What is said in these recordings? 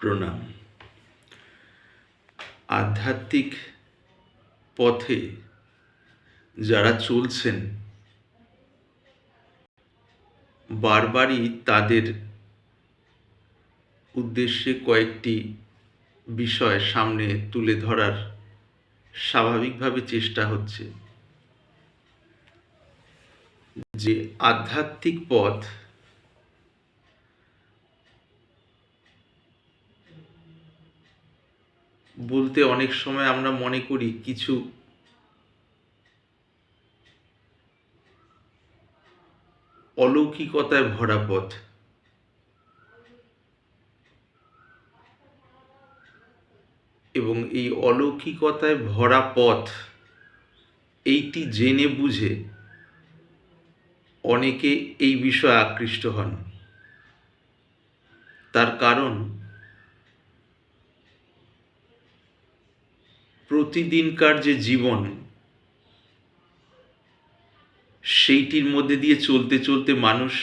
প্রণাম। আধ্যাত্মিক পথে যারা চলছেন, বারবারই তাদের উদ্দেশ্যে কয়েকটি বিষয় সামনে তুলে ধরার স্বাভাবিকভাবে চেষ্টা হচ্ছে। যে আধ্যাত্মিক পথ বলতে অনেক সময় আমরা মনে করি কিছু। অলৌকিকতায় ভরা পথ। এবং এই অলৌকিকতায় ভরা পথ, এইটি জেনে বুঝে অনেকে এই বিষয়ে আকৃষ্ট হন। তার কারণ প্রতিদিনকার যে জীবন, সেইটির মধ্যে দিয়ে চলতে চলতে মানুষ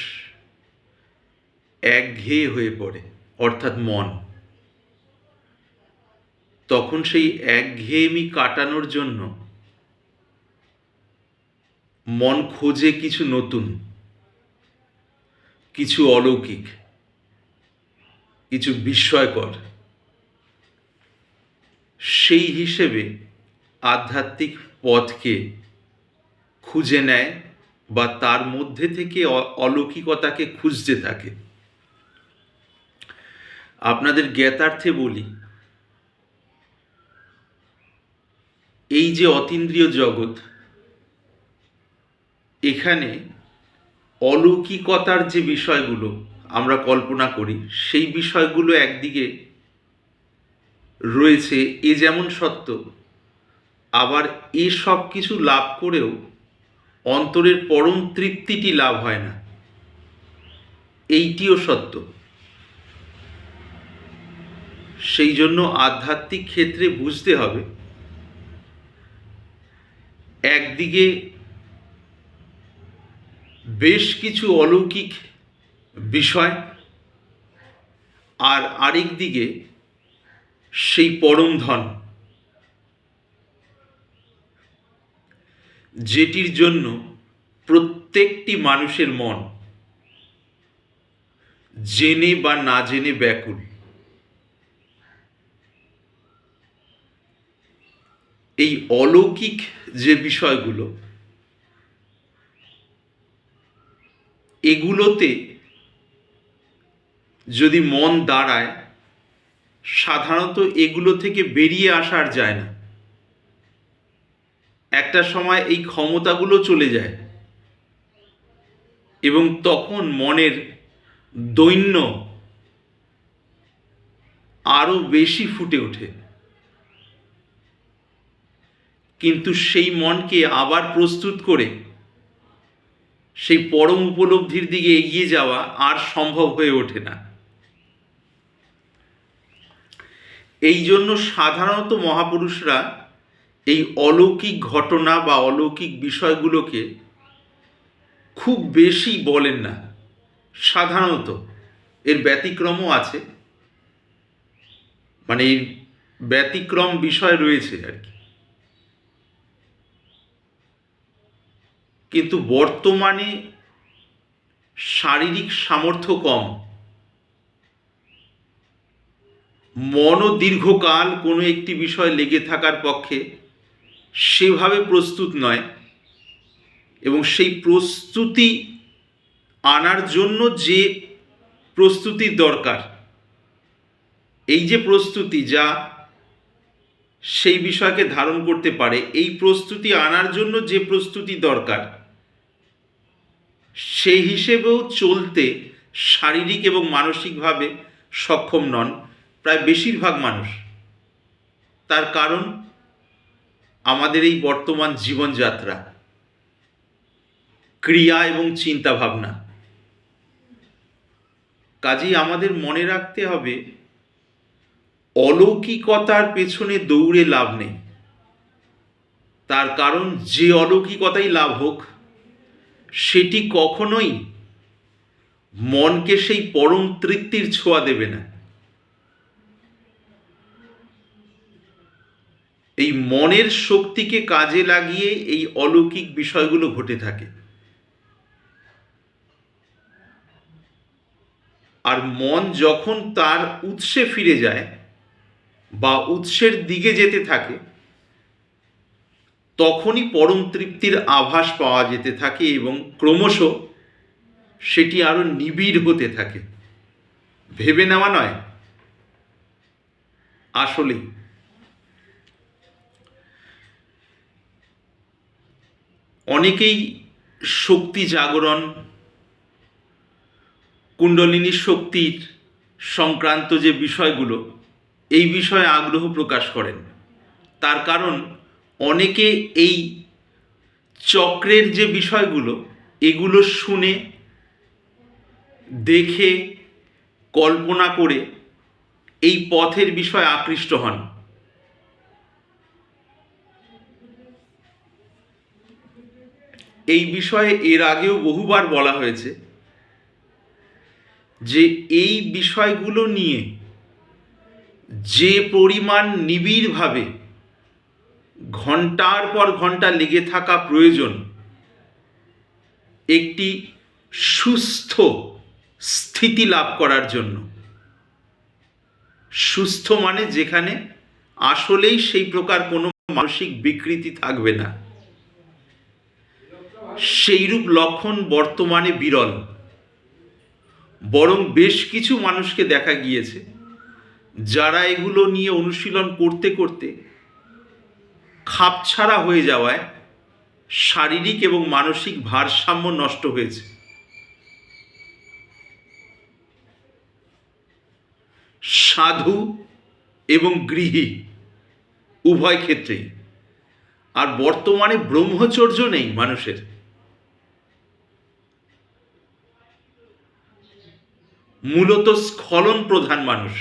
একঘেয়ে হয়ে পড়ে, অর্থাৎ মন। তখন সেই একঘেয়েমি কাটানোর জন্য মন খোঁজে কিছু নতুন, কিছু অলৌকিক, কিছু বিস্ময়কর। সেই হিসেবে আধ্যাত্মিক পথকে খুঁজে নেয় বা তার মধ্যে থেকে অলৌকিকতাকে খুঁজতে থাকে। আপনাদের জ্ঞাতার্থে বলি, এই যে অতীন্দ্রিয় জগৎ, এখানে অলৌকিকতার যে বিষয়গুলো আমরা কল্পনা করি, সেই বিষয়গুলো একদিকে রয়েছে এ যেমন সত্য, আবার এ সব কিছু লাভ করেও অন্তরের পরম তৃপ্তিটি লাভ হয় না। এইটিও সত্য। সেই জন্য আধ্যাত্মিক ক্ষেত্রে বুঝতে হবে, একদিকে বেশ কিছু অলৌকিক বিষয় আর আরেক দিকে সেই পরম ধন। যেটির জন্য প্রত্যেকটি মানুষের মন জেনে বা না জেনে ব্যাকুল। এই অলৌকিক যে বিষয়গুলো, এগুলোতে যদি মন দাঁড়ায় সাধারণত এগুলো থেকে বেরিয়ে আসার যায় না। একটা সময় এই ক্ষমতাগুলো চলে যায় এবং তখন মনের দৈন্য আরও বেশি ফুটে ওঠে। কিন্তু সেই মনকে আবার প্রস্তুত করে সেই পরম উপলব্ধির দিকে এগিয়ে যাওয়া আর সম্ভব হয়ে ওঠে না। এই জন্য সাধারণত মহাপুরুষরা এই অলৌকিক ঘটনা বা অলৌকিক বিষয়গুলোকে খুব বেশি বলেন না। সাধারণত এর ব্যতিক্রমও আছে। মানে এই ব্যতিক্রম বিষয় রয়েছে আর কি। কিন্তু বর্তমানে শারীরিক সামর্থ্য কম। মনও দীর্ঘকাল কোনো একটি বিষয় লেগে থাকার পক্ষে সেভাবে প্রস্তুত নয় এবং সেই প্রস্তুতি আনার জন্য যে প্রস্তুতির দরকার, এই যে প্রস্তুতি যা সেই বিষয়কে ধারণ করতে পারে, এই প্রস্তুতি আনার জন্য যে প্রস্তুতি দরকার, সেই হিসেবেও চলতে শারীরিক এবং মানসিকভাবে সক্ষম নন। প্রায় বেশিরভাগ মানুষ। তার কারণ, আমাদের এই বর্তমান জীবনযাত্রা। ক্রিয়া এবং চিন্তা ভাবনা কাজেই আমাদের মনে রাখতে হবে, অলৌকিকতার পেছনে দৌড়ে লাভ নেই। তার কারণ, যে অলৌকিকতাই লাভ হোক, সেটি কখনোই মনকে সেই পরম তৃপ্তির ছোঁয়া দেবে না। এই মনের শক্তিকে কাজে লাগিয়ে এই অলৌকিক বিষয়গুলো ঘটে থাকে। আর মন যখন তার উৎসে ফিরে যায় বা উৎসের দিকে যেতে থাকে, তখনই পরম তৃপ্তির আভাস পাওয়া যেতে থাকে এবং ক্রমশ সেটি আরও নিবিড় হতে থাকে। ভেবে নেওয়া নয়, আসলেই অনেকেই শক্তি জাগরণ, কুণ্ডলিনী শক্তির সংক্রান্ত যে বিষয়গুলো, এই বিষয়ে আগ্রহ প্রকাশ করেন। তার কারণ, অনেকে এই চক্রের যে বিষয়গুলো, এগুলো শুনে, দেখে, কল্পনা করে, এই পথের বিষয়ে আকৃষ্ট হন। এই বিষয়ে এর আগেও বহুবার বলা হয়েছে যে এই বিষয়গুলো নিয়ে যে পরিমাণ নিবিড়ভাবে ঘণ্টার পর ঘণ্টা লেগে থাকা প্রয়োজন, একটি সুস্থ স্থিতি লাভ করার জন্য। সুস্থ মানে যেখানে আসলেই সেই প্রকার কোনো মানসিক বিকৃতি থাকবে না। সেইরূপ লক্ষণ বর্তমানে বিরল। বরং বেশ কিছু মানুষকে দেখা গিয়েছে, যারা এগুলো নিয়ে অনুশীলন করতে করতে খাপছাড়া হয়ে যাওয়ায় শারীরিক এবং মানসিক ভারসাম্য নষ্ট হয়েছে। সাধু এবং গৃহী উভয় ক্ষেত্রেই। আর বর্তমানে ব্রহ্মচর্য নেই মানুষের। মূলত স্খলন প্রধান মানুষ।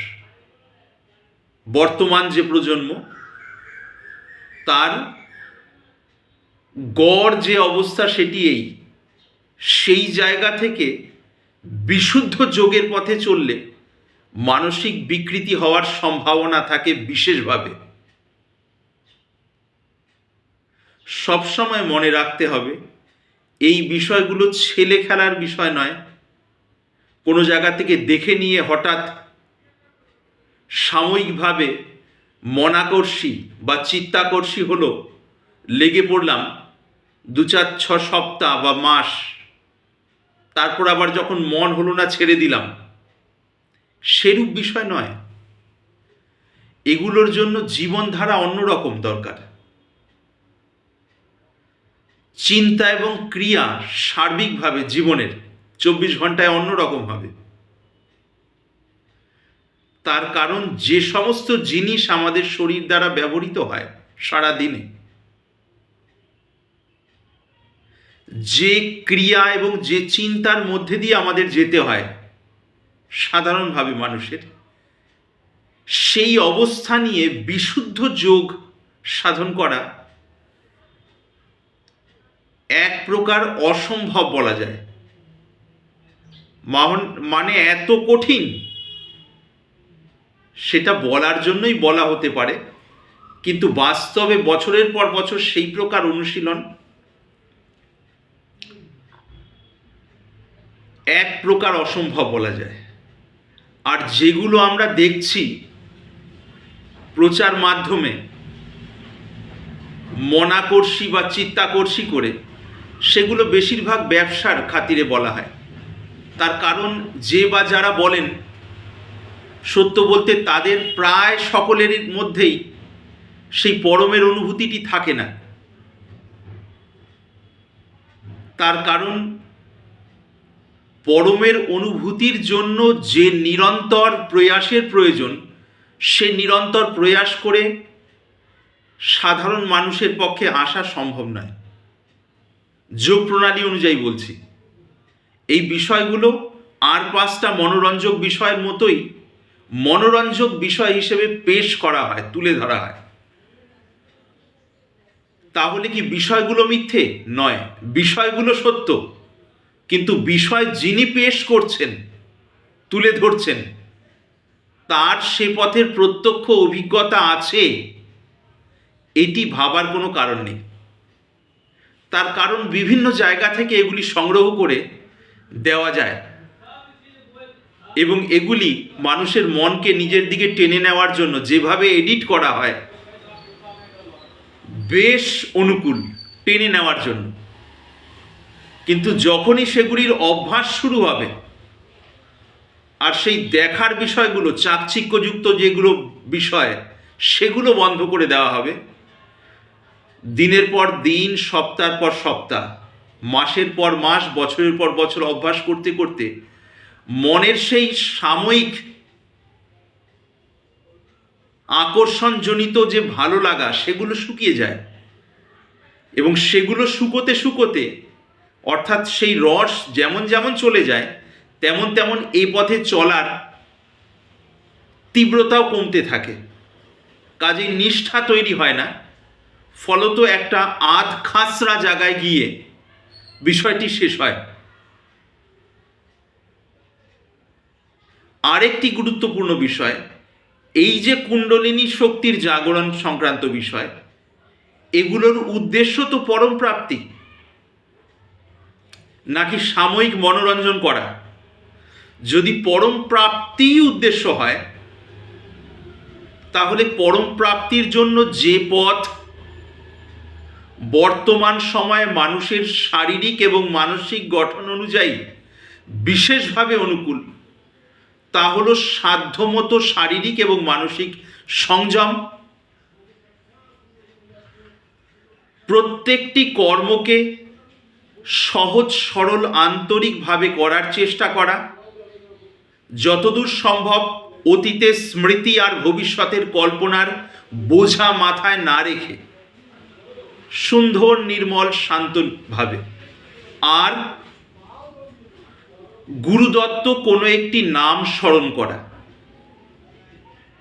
বর্তমান যে প্রজন্ম, তার গড় যে অবস্থা সেটি এই। সেই জায়গা থেকে বিশুদ্ধ যোগের পথে চললে মানসিক বিকৃতি হওয়ার সম্ভাবনা থাকে বিশেষভাবে। সবসময় মনে রাখতে হবে, এই বিষয়গুলো ছেলে খেলার বিষয় নয় কোনো জায়গা থেকে দেখে নিয়ে হঠাৎ সাময়িকভাবে মনাকর্ষী বা চিত্তাকর্ষী হলো, লেগে পড়লাম দু চার ছ সপ্তাহ বা মাস। তারপর আবার যখন মন হলো না ছেড়ে দিলাম। সেরূপ বিষয় নয়। এগুলোর জন্য জীবনধারা অন্যরকম দরকার। চিন্তা এবং ক্রিয়া সার্বিকভাবে জীবনের চব্বিশ ঘন্টায় অন্যরকম হবে। তার কারণ যে সমস্ত জিনিস আমাদের শরীর দ্বারা ব্যবহৃত হয় সারা দিনে যে ক্রিয়া এবং যে চিন্তার মধ্যে দিয়ে আমাদের যেতে হয় সাধারণভাবে মানুষের, সেই অবস্থা নিয়ে বিশুদ্ধ যোগ সাধন করা এক প্রকার অসম্ভব বলা যায়। মানে এত কঠিন? সেটা বলার জন্যই বলা হতে পারে, কিন্তু বাস্তবে বছরের পর বছর সেই প্রকার অনুশীলন এক প্রকার অসম্ভব বলা যায়। আর যেগুলো আমরা দেখছি প্রচার মাধ্যমে, মনাকর্ষী বা চিত্তাকর্ষী করে, সেগুলো বেশিরভাগ ব্যবসার খাতিরে বলা হয়। তার কারণ যে বা যারা বলেন, সত্য বলতে তাদের প্রায় সকলের মধ্যেই সেই পরমের অনুভূতিটি থাকে না। তার কারণ পরমের অনুভূতির জন্য যে নিরন্তর প্রয়াসের প্রয়োজন, সে নিরন্তর প্রয়াস করে সাধারণ মানুষের পক্ষে আসা সম্ভব নয়। যোগ প্রণালী অনুযায়ী বলছি। এই বিষয়গুলো আর পাঁচটা মনোরঞ্জক বিষয়ের মতোই মনোরঞ্জক বিষয় হিসেবে পেশ করা হয়, তুলে ধরা হয়। তাহলে কি বিষয়গুলো মিথ্যে? নয়। বিষয়গুলো সত্য। কিন্তু বিষয় যিনি পেশ করছেন, তুলে ধরছেন, তার সে পথের প্রত্যক্ষ অভিজ্ঞতা আছে, এটি ভাবার কোনো কারণ নেই। তার কারণ বিভিন্ন জায়গা থেকে এগুলি সংগ্রহ করে দেওয়া যায়। এবং এগুলি মানুষের মনকে নিজের দিকে টেনে নেওয়ার জন্য যেভাবে এডিট করা হয়, বেশ অনুকূল টেনে নেওয়ার জন্য। কিন্তু যখনই সেগুলির অভ্যাস শুরু হবে, আর সেই দেখার বিষয়গুলো, চাকচিক্যযুক্ত যেগুলো বিষয়, সেগুলো বন্ধ করে দেওয়া হবে, দিনের পর দিন, সপ্তাহের পর সপ্তাহ। মাসের পর মাস, বছরের পর বছর অভ্যাস করতে করতে মনের সেই সাময়িক আকর্ষণজনিত যে ভালো লাগা, সেগুলো শুকিয়ে যায়। এবং সেগুলো শুকোতে শুকোতে, অর্থাৎ সেই রস যেমন যেমন চলে যায়, তেমন তেমন এই পথে চলার তীব্রতাও কমতে থাকে। কাজেই নিষ্ঠা তৈরি হয় না। ফলত একটা আধ খাসরা জায়গায় গিয়ে বিষয়টি শেষ হয়। আরেকটি গুরুত্বপূর্ণ বিষয়, এই যে কুণ্ডলিনী শক্তির জাগরণ সংক্রান্ত বিষয়, এগুলোর উদ্দেশ্য তো পরম প্রাপ্তি, নাকি সাময়িক মনোরঞ্জন করা? যদি পরম প্রাপ্তিই উদ্দেশ্য হয়, তাহলে পরম প্রাপ্তির জন্য যে পথ বর্তমান সময়ে মানুষের শারীরিক এবং মানসিক গঠন অনুযায়ী বিশেষভাবে অনুকূল। তা হলো সাধ্যমতো শারীরিক এবং মানসিক সংযম। প্রত্যেকটি কর্মকে সহজ, সরল, আন্তরিকভাবে করার চেষ্টা করা। যতদূর সম্ভব অতীতের স্মৃতি আর ভবিষ্যতের কল্পনার বোঝা মাথায় না রেখে সুন্দর, নির্মল শান্তভাবে আর গুরুদত্ত কোনো একটি নাম স্মরণ করা।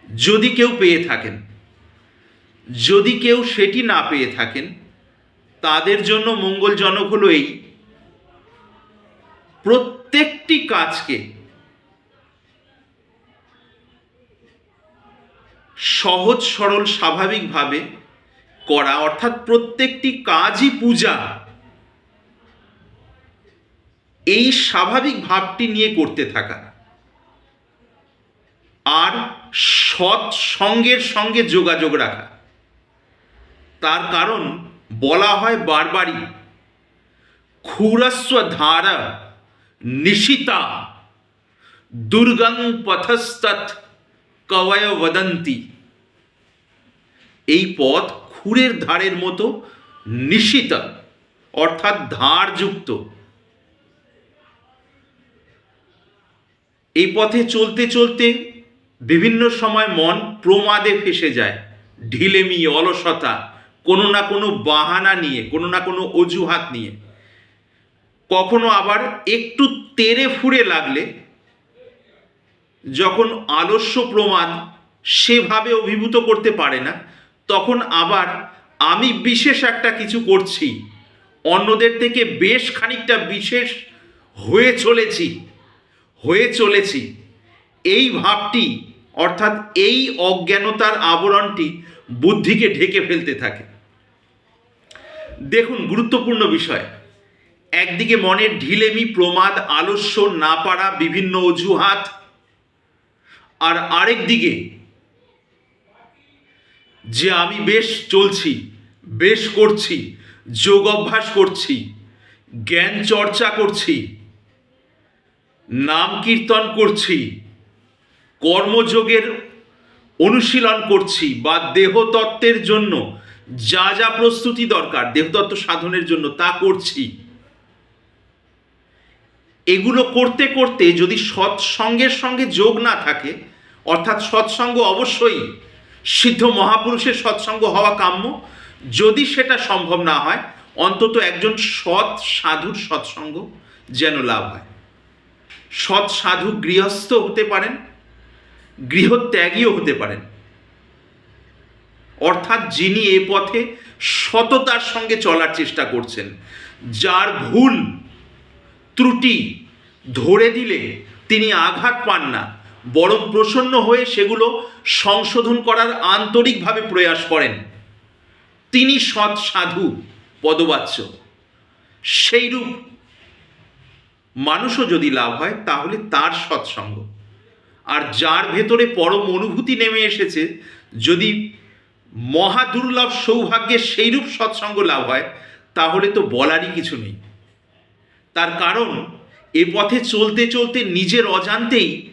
যদি কেউ পেয়ে থাকেন, যদি কেউ সেটি না পেয়ে থাকেন, তাদের জন্য মঙ্গলজনক হলো এই। প্রত্যেকটি কাজকে সহজ, সরল স্বাভাবিকভাবে করা, অর্থাৎ প্রত্যেকটি কাজই পূজা। এই স্বাভাবিক ভাবটি নিয়ে করতে থাকা। আর সৎ সঙ্গের সঙ্গে যোগাযোগ রাখা। তার কারণ বলা হয় বারবারই, ক্ষুরস্ব ধারা নিশিতা, দুর্গং পথস্তৎ কবয় বদন্তি। এই পথ খুরের ধারের মতো নিশিতা, অর্থাৎ ধারযুক্ত। এই পথে চলতে চলতে বিভিন্ন সময় মন প্রমাদে ফেসে যায়, ঢিলেমি, অলসতা, কোনো না কোনো বাহানা নিয়ে, কোনো না কোনো অজুহাত নিয়ে। কখনো আবার একটু তেরে ফুরে লাগলে, যখন আলস্য প্রমাদ সেভাবে অভিভূত করতে পারে না তখন আবার আমি বিশেষ একটা কিছু করছি। অন্যদের থেকে বেশ খানিকটা বিশেষ হয়ে চলেছি হয়ে চলেছি। এই ভাবটি, অর্থাৎ এই অজ্ঞানতার আবরণটি বুদ্ধিকে ঢেকে ফেলতে থাকে। দেখুন, গুরুত্বপূর্ণ বিষয়। একদিকে মনের ঢিলেমি, প্রমাদ, আলস্য, না পারা, বিভিন্ন অজুহাত, আর আরেক দিকে যে আমি বেশ চলছি, বেশ করছি, যোগ অভ্যাস করছি, জ্ঞান চর্চা করছি, নাম কীর্তন করছি, কর্মযোগের অনুশীলন করছি বা দেহতত্ত্বের জন্য যা যা প্রস্তুতি দরকার, দেহতত্ত্ব সাধনের জন্য তা করছি। এগুলো করতে করতে যদি সৎসঙ্গের সঙ্গে যোগ না থাকে, অর্থাৎ সৎসঙ্গ অবশ্যই সিদ্ধ মহাপুরুষের সৎসঙ্গ হওয়া কাম্য। যদি সেটা সম্ভব না হয়, অন্তত একজন সৎ সাধুর সৎসঙ্গ যেন লাভ হয়। সৎ সাধু গৃহস্থ হতে পারেন, গৃহত্যাগীও হতে পারেন। অর্থাৎ যিনি এ পথে সততার সঙ্গে চলার চেষ্টা করছেন, যার ভুল, ত্রুটি ধরে দিলে তিনি আঘাত পান না বরং প্রসন্ন হয়ে সেগুলো সংশোধন করার আন্তরিকভাবে প্রয়াস করেন। তিনি সৎ সাধু, পদবাচ্য। সেইরূপ মানুষও যদি লাভ হয়, তাহলে তার সৎসঙ্গ আর যার ভেতরে পরম অনুভূতি নেমে এসেছে, যদি মহা দুর্লভ সৌভাগ্যের সেইরূপ সৎসঙ্গ লাভ হয়, তাহলে তো বলারই কিছু নেই। তার কারণ, এ পথে চলতে চলতে নিজের অজান্তেই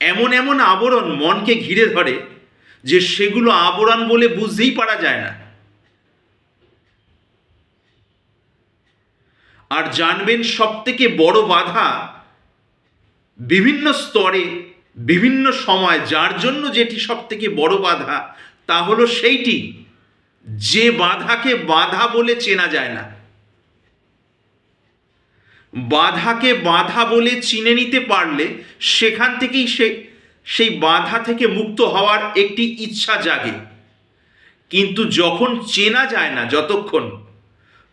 এমন এমন আবরণ মনকে ঘিরে ধরে যে সেগুলো আবরণ বলে বুঝতেই পারা যায় না। আর জানবেন সব থেকে বড় বাধা বিভিন্ন স্তরে, বিভিন্ন সময়, যার জন্য যেটি সব থেকে বড় বাধা তা হলো সেইটি, যে বাধাকে বাধা বলে চেনা যায় না। বাধাকে বাধা বলে চিনে নিতে পারলে সেখান থেকেই সে, সেই বাধা থেকে মুক্ত হওয়ার একটি ইচ্ছা জাগে। কিন্তু যখন চেনা যায় না যতক্ষণ,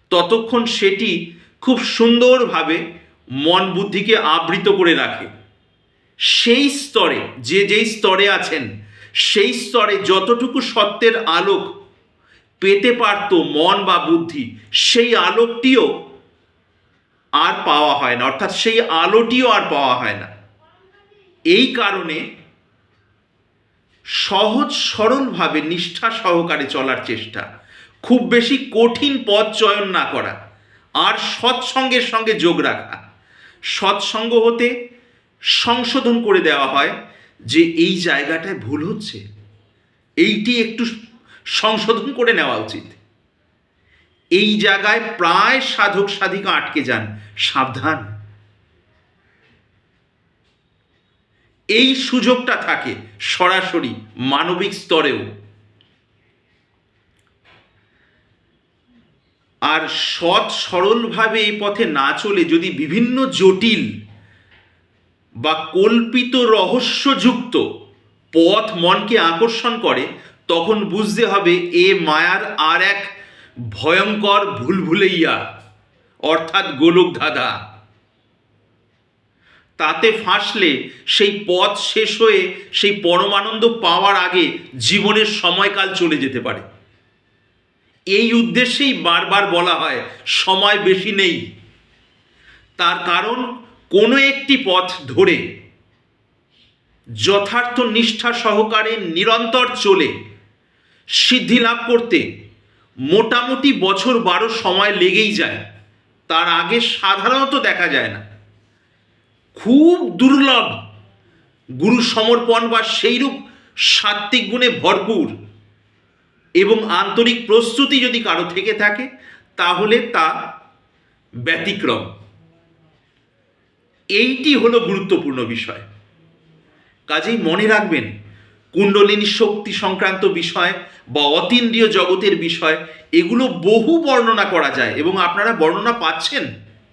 ততক্ষণ সেটি খুব সুন্দরভাবে মন বুদ্ধিকে আবৃত করে রাখে। সেই স্তরে, যে যেই স্তরে আছেন, সেই স্তরে যতটুকু সত্যের আলোক পেতে পারত মন বা বুদ্ধি, সেই আলোকটিও আর পাওয়া হয় না, অর্থাৎ সেই আলোটিও আর পাওয়া হয় না। এই কারণে সহজ সরলভাবে নিষ্ঠা সহকারে চলার চেষ্টা, খুব বেশি কঠিন পথ চয়ন না করা, আর সৎসঙ্গের সঙ্গে যোগ রাখা। সৎসঙ্গ হতে সংশোধন করে দেওয়া হয় যে এই জায়গাটায় ভুল হচ্ছে, এইটি একটু সংশোধন করে নেওয়া উচিত। এই জায়গায় প্রায় সাধক সাধিকা আটকে যান। সাবধান। এই সুযোগটা থাকে সরাসরি মানবিক স্তরেও। আর সৎ সরলভাবে এই পথে না চলে যদি বিভিন্ন জটিল বা কল্পিত রহস্যযুক্ত পথ মনকে আকর্ষণ করে, তখন বুঝতে হবে এ মায়ার আর এক ভয়ঙ্কর ভুলভুলাইয়া, অর্থাৎ গোলক ধাঁধা। তাতে ফাঁসলে সেই পথ শেষ হয়ে সেই পরমানন্দ পাওয়ার আগে জীবনের সময়কাল চলে যেতে পারে। এই উদ্দেশ্যেই বারবার বলা হয়, সময় বেশি নেই। তার কারণ, কোনো একটি পথ ধরে যথার্থ নিষ্ঠা সহকারে নিরন্তর চলে, সিদ্ধি লাভ করতে মোটামুটি বছর বারো সময় লেগেই যায়। তার আগে সাধারণত দেখা যায় না। খুব দুর্লভ। গুরু সমর্পণ বা সেইরূপ সাত্ত্বিক গুণে ভরপুর। এবং আন্তরিক প্রস্তুতি যদি কারও থেকে থাকে, তাহলে তা ব্যতিক্রম। এইটি হলো গুরুত্বপূর্ণ বিষয়। কাজেই মনে রাখবেন কুণ্ডলিনী শক্তি সংক্রান্ত বিষয় বা অতীন্দ্রিয় জগতের বিষয়, এগুলো বহু বর্ণনা করা যায় এবং আপনারা বর্ণনা পাচ্ছেন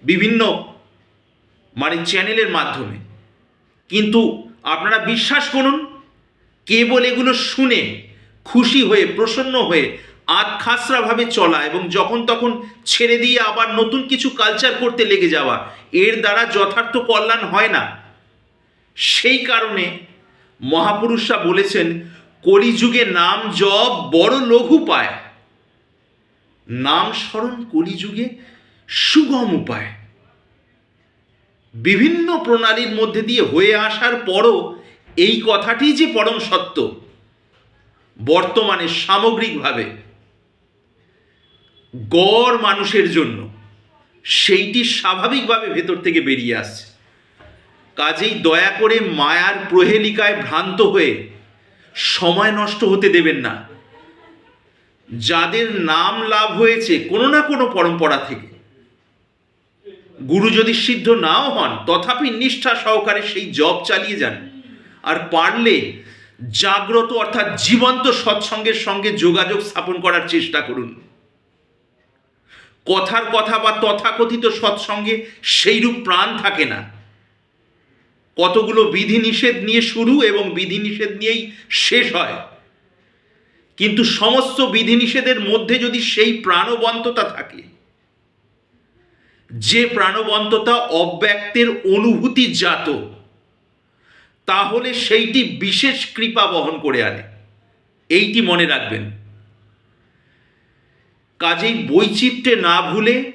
বিভিন্ন মানে চ্যানেলের মাধ্যমে। কিন্তু আপনারা বিশ্বাস করুন, কেবল এগুলো শুনে খুশি হয়ে, প্রসন্ন হয়ে আতখাসরাভাবে চলা এবং যখন তখন ছেড়ে দিয়ে আবার নতুন কিছু কালচার করতে লেগে যাওয়া, এর দ্বারা যথার্থ কল্যাণ হয় না। সেই কারণে মহাপুরুষরা বলেছেন, কলিযুগে নাম জপ বড় লঘু পায় নাম স্মরণ কলিযুগে সুগম উপায়। বিভিন্ন প্রণালীর মধ্যে দিয়ে হয়ে আসার পরও এই কথাটি যে পরম সত্য, বর্তমানে সামগ্রিকভাবে গড় মানুষের জন্য, সেইটি স্বাভাবিকভাবে ভেতর থেকে বেরিয়ে আসছে। কাজেই দয়া করে মায়ার প্রহেলিকায় ভ্রান্ত হয়ে সময় নষ্ট হতে দেবেন না। যাদের নাম লাভ হয়েছে কোনো না কোনো পরম্পরা থেকে, গুরু যদি সিদ্ধ নাও হন, তথাপি নিষ্ঠা সহকারে সেই জব চালিয়ে যান। আর পারলে জাগ্রত অর্থাৎ জীবন্ত সৎসঙ্গের সঙ্গে যোগাযোগ স্থাপন করার চেষ্টা করুন। কথার কথা বা তথাকথিত সৎসঙ্গে সেইরূপ প্রাণ থাকে না। কতগুলো বিধিনিষেধ নিয়ে শুরু এবং বিধিনিষেধ নিয়েই শেষ হয়। কিন্তু সমস্ত বিধিনিষেধের মধ্যে যদি সেই প্রাণবন্ততা থাকে, যে প্রাণবন্ততা অব্যক্তের অনুভূতি জাত, তাহলে সেইটি বিশেষ কৃপা বহন করে আনে। এইটি মনে রাখবেন। কাজেই বৈচিত্র্যে না ভুলে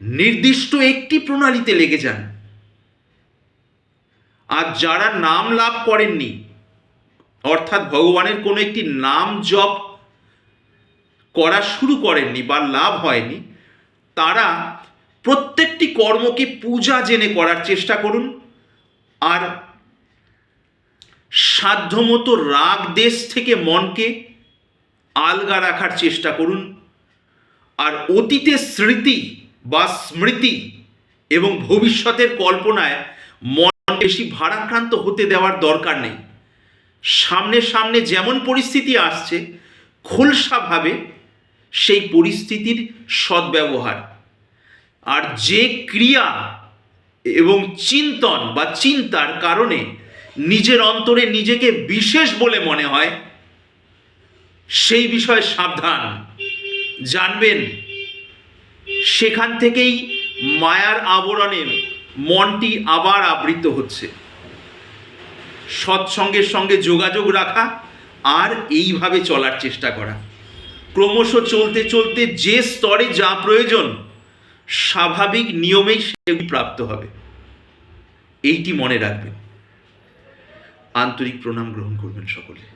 নির্দিষ্ট একটি প্রণালীতে লেগে যান। আর যারা নাম লাভ করেননি, অর্থাৎ ভগবানের কোনো একটি নাম জপ করা শুরু করেননি বা লাভ হয়নি, তারা প্রত্যেকটি কর্মকে পূজা জেনে করার চেষ্টা করুন। আর সাধ্যমতো রাগ দেশ থেকে মনকে আলগা রাখার চেষ্টা করুন। আর অতীতের স্মৃতি বা স্মৃতি এবং ভবিষ্যতের কল্পনায় মন বেশি ভারাক্রান্ত হতে দেওয়ার দরকার নেই। সামনে সামনে যেমন পরিস্থিতি আসছে, খোলসাভাবে সেই পরিস্থিতির সদ্ব্যবহার। আর যে ক্রিয়া এবং চিন্তন বা চিন্তার কারণে নিজের অন্তরে নিজেকে বিশেষ বলে মনে হয়, সেই বিষয়ে সাবধান। জানবেন, সেখান থেকেই মায়ার আবরণে মনটি আবার আবৃত হচ্ছে। সৎসঙ্গের সঙ্গে যোগাযোগ রাখা আর এইভাবে চলার চেষ্টা করা। ক্রমশ চলতে চলতে যে স্তরে যা প্রয়োজন, স্বাভাবিক নিয়মেই সেগুলি প্রাপ্ত হবে। এইটি মনে রাখবেন। আন্তরিক প্রণাম গ্রহণ করবেন সকলে।